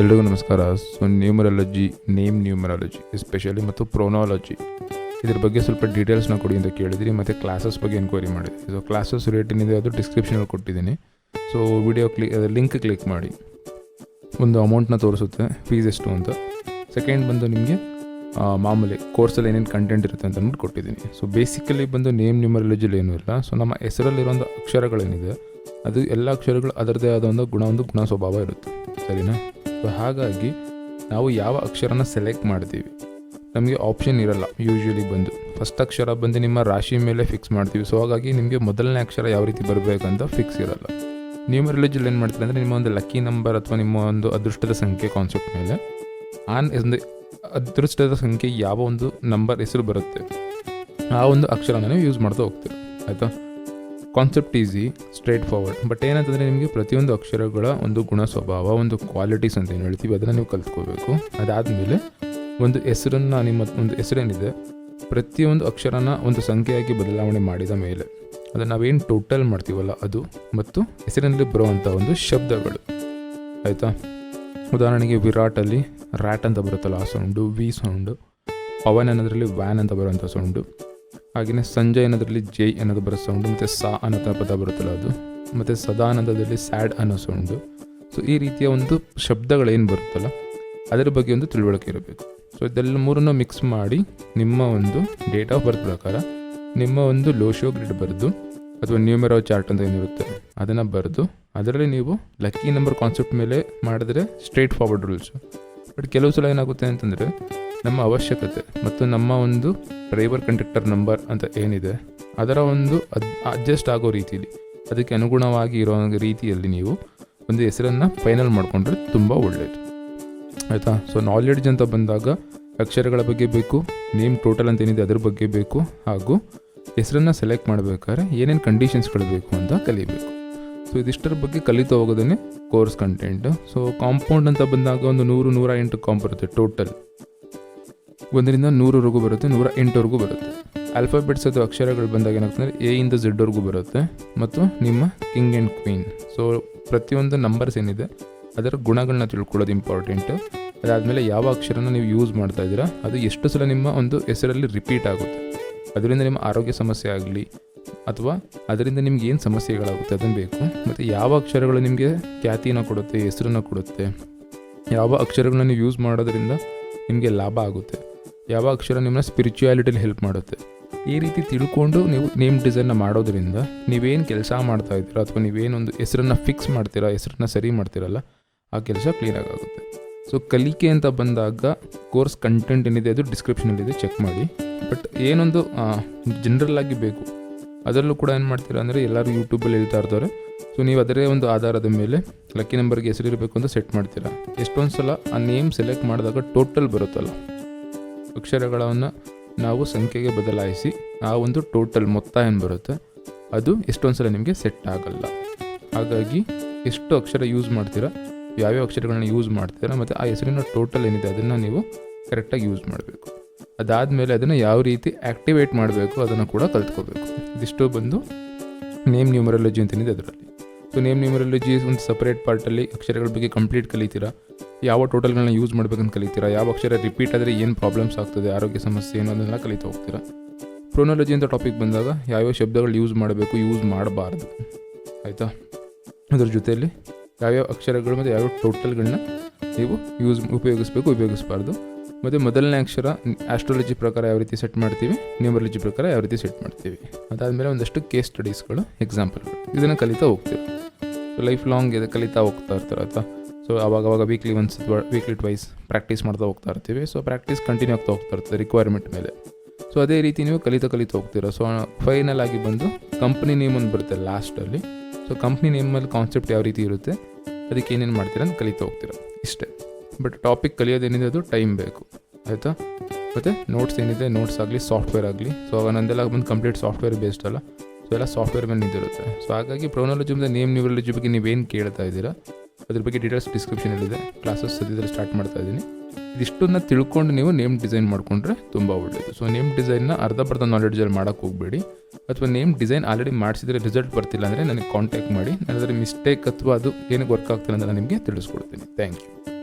ಎಲ್ರಿಗೂ ನಮಸ್ಕಾರ. So numerology name numerology especially ಮತ್ತು ಪ್ರೊನಾಲಜಿ ಇದ್ರ ಬಗ್ಗೆ ಸ್ವಲ್ಪ ಡೀಟೇಲ್ಸ್ನ ಕೊಡಿ ಅಂತ ಕೇಳಿದಿರಿ, ಮತ್ತು ಕ್ಲಾಸಸ್ ಬಗ್ಗೆ ಎನ್ಕ್ವೈರಿ ಮಾಡಿದ್ರಿ. ಸೊ ಕ್ಲಾಸಸ್ ರೇಟ್ ಏನಿದೆ ಅದು ಡಿಸ್ಕ್ರಿಪ್ಷನಲ್ಲಿ ಕೊಟ್ಟಿದ್ದೀನಿ. So video click link click ಮಾಡಿ. ಒಂದು ಅಮೌಂಟ್ನ ತೋರಿಸುತ್ತೆ ಫೀಸ್ ಎಷ್ಟು ಅಂತ. ಸೆಕೆಂಡ್ ಬಂದು ನಿಮಗೆ ಮಾಮೂಲಿ ಕೋರ್ಸಲ್ಲಿ ಏನೇನು ಕಂಟೆಂಟ್ ಇರುತ್ತೆ ಅಂತ ಅಂದ್ಬಿಟ್ಟು ಕೊಟ್ಟಿದ್ದೀನಿ. ಸೊ ಬೇಸಿಕಲಿ ಬಂದು ನೇಮ್ ನ್ಯೂಮರಾಲಜಿಲಿ ಏನೂ ಇಲ್ಲ. ಸೊ ನಮ್ಮ ಹೆಸರಲ್ಲಿರೋಂಥ ಅಕ್ಷರಗಳೇನಿದೆ, ಅದು ಎಲ್ಲ ಅಕ್ಷರಗಳು ಅದರದೇ ಆದ ಒಂದು ಗುಣ ಒಂದು ಗುಣ ಸ್ವಭಾವ ಇರುತ್ತೆ. ಸರಿನಾ? ಸೊ ಹಾಗಾಗಿ ನಾವು ಯಾವ ಅಕ್ಷರನ ಸೆಲೆಕ್ಟ್ ಮಾಡ್ತೀವಿ? ನಮಗೆ ಆಪ್ಷನ್ ಇರಲ್ಲ ಯೂಶ್ವಲಿ ಬಂದು. ಫಸ್ಟ್ ಅಕ್ಷರ ಬಂದು ನಿಮ್ಮ ರಾಶಿ ಮೇಲೆ ಫಿಕ್ಸ್ ಮಾಡ್ತೀವಿ. ಸೊ ಹಾಗಾಗಿ ನಿಮಗೆ ಮೊದಲನೇ ಅಕ್ಷರ ಯಾವ ರೀತಿ ಬರಬೇಕಂತ ಫಿಕ್ಸ್ ಇರಲ್ಲ. ನ್ಯೂಮರಾಲಜಿಲಿ ಏನು ಮಾಡ್ತೀರಿ ಅಂದರೆ, ನಿಮ್ಮ ಒಂದು ಲಕ್ಕಿ ನಂಬರ್ ಅಥವಾ ನಿಮ್ಮ ಒಂದು ಅದೃಷ್ಟದ ಸಂಖ್ಯೆ ಕಾನ್ಸೆಪ್ಟ್ ಮೇಲೆ, ಆನ್ ಒಂದು ಅದೃಷ್ಟದ ಸಂಖ್ಯೆ ಯಾವ ಒಂದು ನಂಬರ್ ಹೆಸರು ಬರುತ್ತೆ, ಆ ಒಂದು ಅಕ್ಷರನ ನೀವು ಯೂಸ್ ಮಾಡ್ತಾ ಹೋಗ್ತೀವಿ ಆಯಿತಾ? Concept easy straightforward but ಏನಂತಂದರೆ ನಿಮಗೆ ಪ್ರತಿಯೊಂದು ಅಕ್ಷರಗಳ ಒಂದು ಗುಣ ಸ್ವಭಾವ ಒಂದು ಕ್ವಾಲಿಟೀಸ್ ಅಂತ ಏನು ಹೇಳ್ತೀವಿ, ಅದನ್ನು ನೀವು ಕಲ್ತ್ಕೋಬೇಕು. ಅದಾದಮೇಲೆ ಒಂದು ಹೆಸರನ್ನು ನಿಮ್ಮ, ಒಂದು ಹೆಸರೇನಿದೆ, ಪ್ರತಿಯೊಂದು ಅಕ್ಷರನ ಒಂದು ಸಂಖ್ಯೆಯಾಗಿ ಬದಲಾವಣೆ ಮಾಡಿದ ಮೇಲೆ, ಅದನ್ನು ನಾವೇನು ಟೋಟಲ್ ಮಾಡ್ತೀವಲ್ಲ ಅದು, ಮತ್ತು ಹೆಸರಿನಲ್ಲಿ ಬರುವಂಥ ಒಂದು ಶಬ್ದಗಳು. ಆಯಿತಾ? ಉದಾಹರಣೆಗೆ ವಿರಾಟಲ್ಲಿ ರ್ಯಾಟ್ ಅಂತ ಬರುತ್ತಲ್ಲ ಆ ಸೌಂಡು ವಿ ಸೌಂಡು ಪವನ್ ಅನ್ನೋದ್ರಲ್ಲಿ ವ್ಯಾನ್ ಅಂತ ಬರುವಂಥ ಸೌಂಡು ಹಾಗೆಯೇ ಸಂಜಯ್ ಅನ್ನೋದ್ರಲ್ಲಿ ಜೈ ಅನ್ನೋದು ಬರೋ ಸೌಂಡು ಮತ್ತು ಸಾ ಅನ್ನೋ ಪದ ಬರುತ್ತಲ್ಲ ಅದು, ಮತ್ತು ಸದಾನಂದದಲ್ಲಿ ಸ್ಯಾಡ್ ಅನ್ನೋ ಸೌಂಡು ಸೊ ಈ ರೀತಿಯ ಒಂದು ಶಬ್ದಗಳೇನು ಬರುತ್ತಲ್ಲ, ಅದರ ಬಗ್ಗೆ ಒಂದು ತಿಳುವಳಿಕೆ ಇರಬೇಕು. ಸೊ ಇದೆಲ್ಲ ಮೂರನ್ನು ಮಿಕ್ಸ್ ಮಾಡಿ ನಿಮ್ಮ ಒಂದು ಡೇಟ್ ಆಫ್ ಬರ್ತ್ ಪ್ರಕಾರ, ನಿಮ್ಮ ಒಂದು ಲೋಶೋ ಗ್ರಿಡ್ ಬರೆದು, ಅಥವಾ ನ್ಯೂಮೆರೋ ಚಾರ್ಟ್ ಅಂತ ಏನಿರುತ್ತೆ, ಅದನ್ನು ಬರೆದು, ಅದರಲ್ಲಿ ನೀವು ಲಕ್ಕಿ ನಂಬರ್ ಕಾನ್ಸೆಪ್ಟ್ ಮೇಲೆ ಮಾಡಿದ್ರೆ ಸ್ಟ್ರೇಟ್ ಫಾರ್ವರ್ಡ್ ರೂಲ್ಸು ಬಟ್ ಕೆಲವು ಸಲ ಏನಾಗುತ್ತೆ ಅಂತಂದರೆ ನಮ್ಮ ಅವಶ್ಯಕತೆ ಮತ್ತು ನಮ್ಮ ಒಂದು ಡ್ರೈವರ್ ಕಂಡಕ್ಟರ್ ನಂಬರ್ ಅಂತ ಏನಿದೆ, ಅದರ ಒಂದು ಅಡ್ಜಸ್ಟ್ ಆಗೋ ರೀತಿಯಲ್ಲಿ ಅದಕ್ಕೆ ಅನುಗುಣವಾಗಿ ಇರೋ ರೀತಿಯಲ್ಲಿ ನೀವು ಒಂದು ಹೆಸರನ್ನು ಫೈನಲ್ ಮಾಡಿಕೊಂಡ್ರೆ ತುಂಬ ಒಳ್ಳೆಯದು ಆಯಿತಾ? ಸೊ ನಾಲೆಡ್ಜ್ ಅಂತ ಬಂದಾಗ ಅಕ್ಷರಗಳ ಬಗ್ಗೆ ಬೇಕು ನೇಮ್ ಟೋಟಲ್ ಅಂತ ಏನಿದೆ ಅದ್ರ ಬಗ್ಗೆ ಬೇಕು, ಹಾಗೂ ಹೆಸರನ್ನು ಸೆಲೆಕ್ಟ್ ಮಾಡಬೇಕಾದ್ರೆ ಏನೇನು ಕಂಡೀಷನ್ಸ್ಗಳು ಬೇಕು ಅಂತ ಕಲಿಬೇಕು. ಸೊ ಇದಿಷ್ಟರ ಬಗ್ಗೆ ಕಲಿತಾ ಹೋಗೋದೇ ಕೋರ್ಸ್ ಕಂಟೆಂಟ್ ಸೊ ಕಾಂಪೌಂಡ್ ಅಂತ ಬಂದಾಗ ಒಂದು ನೂರು, ನೂರ ಎಂಟು ಕಾಂಪ್ ಬರುತ್ತೆ ಟೋಟಲ್ ಒಂದರಿಂದ ನೂರವರೆಗೂ ಬರುತ್ತೆ, ನೂರ ಎಂಟವರೆಗೂ ಬರುತ್ತೆ. ಆಲ್ಫಾಬೆಟ್ಸ್ ಅಥವಾ ಅಕ್ಷರಗಳು ಬಂದಾಗ ಏನಾಗ್ತದೆ ಎ ಇಂದ ಝಡ್ವರೆಗೂ ಬರುತ್ತೆ ಮತ್ತು ನಿಮ್ಮ ಕಿಂಗ್ ಆ್ಯಂಡ್ ಕ್ವೀನ್ ಸೊ ಪ್ರತಿಯೊಂದು ನಂಬರ್ಸ್ ಏನಿದೆ, ಅದರ ಗುಣಗಳನ್ನ ತಿಳ್ಕೊಳ್ಳೋದು ಇಂಪಾರ್ಟೆಂಟ್ ಅದಾದಮೇಲೆ ಯಾವ ಅಕ್ಷರನ ನೀವು ಯೂಸ್ ಮಾಡ್ತಾ ಇದ್ದೀರಾ, ಅದು ಎಷ್ಟು ಸಲ ನಿಮ್ಮ ಒಂದು ಹೆಸರಲ್ಲಿ ರಿಪೀಟ್ ಆಗುತ್ತೆ. ಅದರಿಂದ ನಿಮ್ಮ ಆರೋಗ್ಯ ಸಮಸ್ಯೆ ಆಗಲಿ, ಅಥವಾ ಅದರಿಂದ ನಿಮ್ಗೆ ಏನು ಸಮಸ್ಯೆಗಳಾಗುತ್ತೆ ಅದನ್ನು ಬೇಕು. ಮತ್ತು ಯಾವ ಅಕ್ಷರಗಳು ನಿಮಗೆ ಖ್ಯಾತಿನ ಕೊಡುತ್ತೆ, ಹೆಸರನ್ನು ಕೊಡುತ್ತೆ, ಯಾವ ಅಕ್ಷರಗಳನ್ನ ನೀವು ಯೂಸ್ ಮಾಡೋದರಿಂದ ನಿಮಗೆ ಲಾಭ ಆಗುತ್ತೆ. ಯಾವ ಅಕ್ಷರ ನಿಮ್ಮನ್ನ ಸ್ಪಿರಿಚುಯಾಲಿಟಿಲಿ ಹೆಲ್ಪ್ ಮಾಡುತ್ತೆ? ಈ ರೀತಿ ತಿಳ್ಕೊಂಡು ನೀವು ನೇಮ್ ಡಿಸೈನ್ನ ಮಾಡೋದ್ರಿಂದ ನೀವೇನು ಕೆಲಸ ಮಾಡ್ತಾ ಇದ್ದೀರಾ ಅಥವಾ ನೀವೇನೊಂದು ಹೆಸರನ್ನು ಫಿಕ್ಸ್ ಮಾಡ್ತೀರಾ, ಹೆಸರನ್ನ ಸರಿ ಮಾಡ್ತೀರಲ್ಲ, ಆ ಕೆಲಸ ಕ್ಲೀನಾಗುತ್ತೆ ಸೊ ಕಲಿಕೆ ಅಂತ ಬಂದಾಗ ಕೋರ್ಸ್ ಕಂಟೆಂಟ್ ಏನಿದೆ ಅದು ಡಿಸ್ಕ್ರಿಪ್ಷನಲ್ಲಿದೆ ಚೆಕ್ ಮಾಡಿ. ಬಟ್ ಏನೊಂದು ಜನರಲ್ ಆಗಿ ಬೇಕು. ಅದರಲ್ಲೂ ಕೂಡ ಏನು ಮಾಡ್ತೀರಾ ಅಂದರೆ ಎಲ್ಲರೂ ಯೂಟ್ಯೂಬಲ್ಲಿ ಹೇಳ್ತಾ ಇರ್ತಾರೆ. ಸೊ ನೀವು ಅದರೇ ಒಂದು ಆಧಾರದ ಮೇಲೆ ಲಕ್ಕಿ ನಂಬರ್ಗೆ ಹೆಸರಿರಬೇಕು ಅಂತ ಸೆಟ್ ಮಾಡ್ತೀರಾ. ಎಷ್ಟೊಂದು ಸಲ ಆ ನೇಮ್ ಸೆಲೆಕ್ಟ್ ಮಾಡಿದಾಗ ಟೋಟಲ್ ಬರುತ್ತಲ್ಲ. ಅಕ್ಷರಗಳನ್ನು ನಾವು ಸಂಖ್ಯೆಗೆ ಬದಲಾಯಿಸಿ, ಆ ಒಂದು ಟೋಟಲ್ ಮೊತ್ತ ಏನು ಬರುತ್ತೆ? ಅದು ಎಷ್ಟೊಂದು ಸಲ ನಿಮಗೆ ಸೆಟ್ ಆಗಲ್ಲ. ಹಾಗಾಗಿ ಎಷ್ಟು ಅಕ್ಷರ ಯೂಸ್ ಮಾಡ್ತೀರಾ, ಯಾವ್ಯಾವ ಅಕ್ಷರಗಳನ್ನ ಯೂಸ್ ಮಾಡ್ತೀರಾ, ಮತ್ತು ಆ ಹೆಸರಿನ ಟೋಟಲ್ ಏನಿದೆ, ಅದನ್ನು ನೀವು ಕರೆಕ್ಟಾಗಿ ಯೂಸ್ ಮಾಡಬೇಕು. ಅದಾದಮೇಲೆ ಅದನ್ನು ಯಾವ ರೀತಿ ಆ್ಯಕ್ಟಿವೇಟ್ ಮಾಡಬೇಕು, ಅದನ್ನು ಕೂಡ ಕಲ್ತ್ಕೋಬೇಕು. ಇದಿಷ್ಟು ಬಂದು ನೇಮ್ ನ್ಯೂಮರಾಲಜಿ ಅಂತೇನಿದೆ ಅದರಲ್ಲಿ. ಸೊ ನೇಮ್ ನ್ಯೂಮರಾಲಜಿ ಒಂದು ಸಪ್ರೇಟ್ ಪಾರ್ಟಲ್ಲಿ ಅಕ್ಷರಗಳ ಬಗ್ಗೆ ಕಂಪ್ಲೀಟ್ ಕಲಿತೀರಾ ಯಾವ ಟೋಟಲ್ಗಳನ್ನ ಯೂಸ್ ಮಾಡ್ಬೇಕಂತ ಕಲಿತೀರಾ? ಯಾವ ಅಕ್ಷರ ರಿಪೀಟ್ ಆದರೆ ಏನು ಪ್ರಾಬ್ಲಮ್ಸ್ ಆಗ್ತದೆ? ಆರೋಗ್ಯ ಸಮಸ್ಯೆ ಏನು ಅದನ್ನೆಲ್ಲ ಕಲಿತಾ ಹೋಗ್ತೀರಾ? ಪ್ರೊನಾಲಜಿ ಅಂತ ಟಾಪಿಕ್ ಬಂದಾಗ ಯಾವ್ಯಾವ ಶಬ್ದಗಳು ಯೂಸ್ ಮಾಡಬೇಕು ಯೂಸ್ ಮಾಡಬಾರ್ದು. ಆಯಿತಾ? ಅದ್ರ ಜೊತೆಯಲ್ಲಿ ಯಾವ್ಯಾವ ಅಕ್ಷರಗಳು ಮತ್ತು ಯಾವ್ಯಾವ ಟೋಟಲ್ಗಳನ್ನ ನೀವು ಯೂಸ್ ಉಪಯೋಗಿಸ್ಬೇಕು, ಉಪಯೋಗಿಸಬಾರ್ದು. ಮತ್ತು ಮೊದಲನೇ ಅಕ್ಷರ ಆಸ್ಟ್ರಾಲಜಿ ಪ್ರಕಾರ ಯಾವ ರೀತಿ ಸೆಟ್ ಮಾಡ್ತೀವಿ ನ್ಯೂಮರಾಲಜಿ ಪ್ರಕಾರ ಯಾವ ರೀತಿ ಸೆಟ್ ಮಾಡ್ತೀವಿ. ಅದಾದಮೇಲೆ ಒಂದಷ್ಟು ಕೇಸ್ ಸ್ಟಡೀಸ್ಗಳು ಎಕ್ಸಾಂಪಲ್ಗಳು ಇದನ್ನು ಕಲಿತಾ ಹೋಗ್ತೀವಿ ಲೈಫ್ ಲಾಂಗ್ ಇದು, ಕಲಿತಾ ಹೋಗ್ತಾ ಇರ್ತಾರೆ, ಆಯ್ತಾ? ಸೊ ಅವಾಗ weekly once weekly twice practice ಮಾಡ್ತಾ ಹೋಗ್ತಾ ಇರ್ತೀವಿ. ಸೊ ಪ್ರಾಕ್ಟೀಸ್ ಕಂಟಿನ್ಯೂ ಆಗ್ತಾ ಹೋಗ್ತಾ ಇರ್ತದೆ ರಿಕ್ವೈರ್ಮೆಂಟ್ ಮೇಲೆ. ಸೊ ಅದೇ ರೀತಿ ನೀವು ಕಲಿತಾ ಕಲಿತಾ ಹೋಗ್ತೀರ. ಸೊ ಫೈನಲ್ ಆಗಿ ಬಂದು ಕಂಪ್ನಿ ನೇಮ್ ಒಂದು ಬರುತ್ತೆ ಲಾಸ್ಟಲ್ಲಿ ಸೊ ಕಂಪ್ನಿ ನೇಮಲ್ಲಿ ಕಾನ್ಸೆಪ್ಟ್ ಯಾವ ರೀತಿ ಇರುತ್ತೆ, ಅದಕ್ಕೆ ಏನೇನು ಮಾಡ್ತೀರಾ ಅಂತ ಕಲಿತಾ ಹೋಗ್ತೀರ. ಇಷ್ಟೇ. ಬಟ್ ಟಾಪಿಕ್ ಕಲಿಯೋದೇನಿದೆ ಅದು ಟೈಮ್ ಬೇಕು. ಆಯಿತಾ? ಮತ್ತು ನೋಟ್ಸ್ ಏನಿದೆ ನೋಟ್ಸ್ ಆಗಲಿ ಸಾಫ್ಟ್ವೇರ್ ಆಗಲಿ. ಸೊ ನಂದೆಲ್ಲ ಬಂದು ಕಂಪ್ಲೀಟ್ ಸಾಫ್ಟ್ವೇರ್ ಬೇಸ್ಡ್ ಅಲ್ಲ. ಸೊ ಎಲ್ಲ ಸಾಫ್ಟ್ವೇರ್ ಮೇಲೆ ನಿಂತಿರುತ್ತೆ. ಸೊ ಹಾಗಾಗಿ ಪ್ರೊನಾಲಜಿ ಮತ್ತು ನೇಮ್ ನ್ಯೂರಾಲಜಿ ಬಗ್ಗೆ ನೀವೇನು ಕೇಳ್ತಾ ಇದ್ದೀರಾ? ಅದ್ರ ಬಗ್ಗೆ ಡೀಟೇಲ್ಸ್ ಡಿಸ್ಕ್ರಿಪ್ಷನಲ್ಲಿದೆ ಕ್ಲಾಸಸ್ ಸದ್ಯದಲ್ಲಿ ಸ್ಟಾರ್ಟ್ ಮಾಡ್ತಾ ಇದ್ದೀನಿ. ಇದಿಷ್ಟನ್ನು ತಿಳ್ಕೊಂಡು ನೀವು ನೇಮ್ ಡಿಸೈನ್ ಮಾಡಿಕೊಂಡ್ರೆ ತುಂಬ ಒಳ್ಳೆಯದು ಸೊ ನೇಮ್ ಡಿಸೈನ್ನ ಅರ್ಧ ಬರ್ಧ ನಾಲೆಡ್ಜಲ್ಲಿ ಮಾಡೋಕ್ಕೆ ಹೋಗಬೇಡಿ. ಅಥವಾ ನೇಮ್ ಡಿಸೈನ್ ಆಲ್ರೆಡಿ ಮಾಡಿಸಿದ್ರೆ ರಿಸಲ್ಟ್ ಬರ್ತಿಲ್ಲ ಅಂದರೆ ನನಗೆ ಕಾಂಟ್ಯಾಕ್ಟ್ ಮಾಡಿ. ನಾನು ಅದರ ಮಿಸ್ಟೇಕ್ ಅಥವಾ ಅದು ಏನಕ್ಕೆ ವರ್ಕ್ ಆಗ್ತಿಲ್ಲ ಅಂತ ನಾನು ನಿಮಗೆ ತಿಳಿಸ್ಕೊಡ್ತೀನಿ. Thank you